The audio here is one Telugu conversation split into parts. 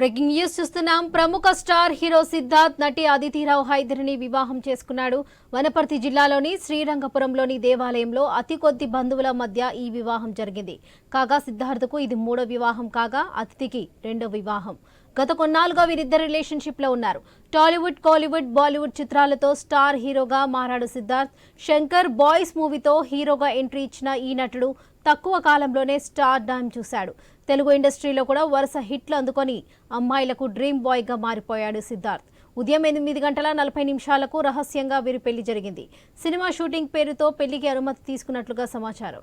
బ్రేకింగ్ న్యూస్ చూస్తున్నాం. ప్రముఖ స్టార్ హీరో సిద్ధార్థ్ నటి అదితిరావు హైదరిని వివాహం చేసుకున్నాడు. వనపర్తి జిల్లాలోని శ్రీరంగపురంలోని దేవాలయంలో అతి కొద్ది బంధువుల మధ్య ఈ వివాహం జరిగింది. కాగా సిద్ధార్థకు ఇది మూడో వివాహం కాగా అతిథికి రెండో వివాహం. గత కొన్నాళ్ళుగా వీరిద్దరు రిలేషన్షిప్లో ఉన్నారు. టాలీవుడ్ కాలీవుడ్ బాలీవుడ్ చిత్రాలతో స్టార్ హీరోగా మారాడు సిద్ధార్థ్. శంకర్ బాయ్స్ మూవీతో హీరోగా ఎంట్రీ ఇచ్చిన ఈ నటుడు తక్కువ కాలంలోనే స్టార్ డామ్ చూశాడు. తెలుగు ఇండస్ట్రీలో కూడా వరుస హిట్లు అందుకొని అమ్మాయిలకు డ్రీమ్ బాయ్గా మారిపోయాడు సిద్ధార్థ్. ఉదయం ఎనిమిది గంటల నలభై నిమిషాలకు రహస్యంగా వీరి పెళ్ళి జరిగింది. సినిమా షూటింగ్ పేరుతో పెళ్ళికి అనుమతి తీసుకున్నట్లుగా సమాచారం.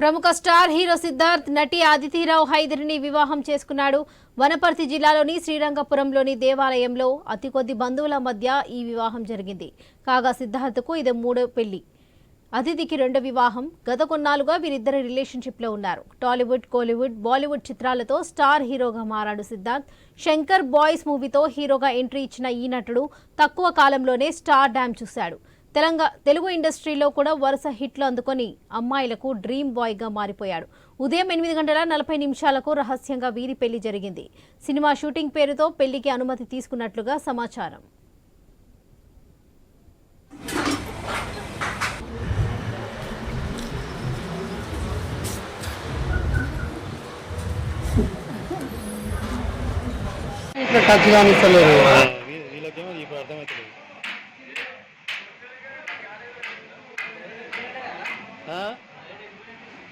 ప్రముఖ స్టార్ హీరో సిద్ధార్థ్ నటి అదితిరావు హైదరిని వివాహం చేసుకున్నాడు. వనపర్తి జిల్లాలోని శ్రీరంగపురంలోని దేవాలయంలో అతి కొద్ది బంధువుల మధ్య ఈ వివాహం జరిగింది. కాగా సిద్ధార్థకు ఇది మూడో పెళ్ళి. అతిథికి రెండో వివాహం. గత కొన్నాళ్ళుగా వీరిద్దరు రిలేషన్షిప్లో ఉన్నారు. టాలీవుడ్ కోలీవుడ్ బాలీవుడ్ చిత్రాలతో స్టార్ హీరోగా మారాడు సిద్ధార్థ్. శంకర్ బాయ్స్ మూవీతో హీరోగా ఎంట్రీ ఇచ్చిన ఈ నటుడు తక్కువ కాలంలోనే స్టార్ డ్యామ్ చూశాడు. తెలంగా తెలుగు ఇండస్ట్రీలో కూడా వరుస హిట్లు అందుకొని అమ్మాయిలకు డ్రీమ్ బాయ్గా మారిపోయాడు. ఉదయం ఎనిమిది గంటల నలభై నిమిషాలకు రహస్యంగా వీరి పెళ్ళి జరిగింది. సినిమా షూటింగ్ పేరుతో పెళ్ళికి అనుమతి తీసుకున్నట్లుగా సమాచారం. టచ్ కానిస్తలేరు వీళ్ళకేమో ఇప్పుడు అర్థమవుతలేదు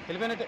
వెళ్ళిపోయినట్టే.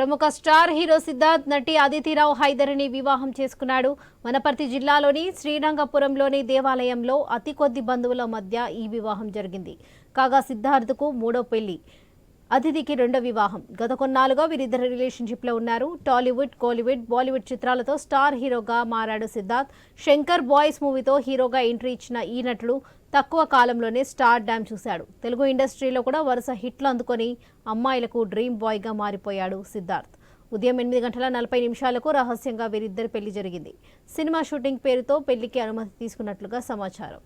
ప్రముఖ స్టార్ హీరో సిద్ధార్థ్ నటి అదితిరావు హైదరిని వివాహం చేసుకున్నాడు. వనపర్తి జిల్లాలోని శ్రీరంగపురంలోని దేవాలయంలో అతి కొద్ది బంధువుల మధ్య ఈ వివాహం జరిగింది. కాగా సిద్ధార్థ్కు మూడో పెళ్ళి అతిథికి రెండో వివాహం. గత కొన్నాళ్ళుగా వీరిద్దరు రిలేషన్షిప్లో ఉన్నారు. టాలీవుడ్ కోలీవుడ్ బాలీవుడ్ చిత్రాలతో స్టార్ హీరోగా మారాడు సిద్ధార్థ్. శంకర్ బాయ్స్ మూవీతో హీరోగా ఎంట్రీ ఇచ్చిన ఈ నటుడు తక్కువ కాలంలోనే స్టార్ డ్యామ్ చూశాడు. తెలుగు ఇండస్ట్రీలో కూడా వరుస హిట్లు అందుకొని అమ్మాయిలకు డ్రీమ్ బాయ్గా మారిపోయాడు సిద్ధార్థ్. ఉదయం ఎనిమిది గంటల నలభై నిమిషాలకు రహస్యంగా వీరిద్దరి పెళ్ళి జరిగింది. సినిమా షూటింగ్ పేరుతో పెళ్ళికి అనుమతి తీసుకున్నట్లుగా సమాచారం.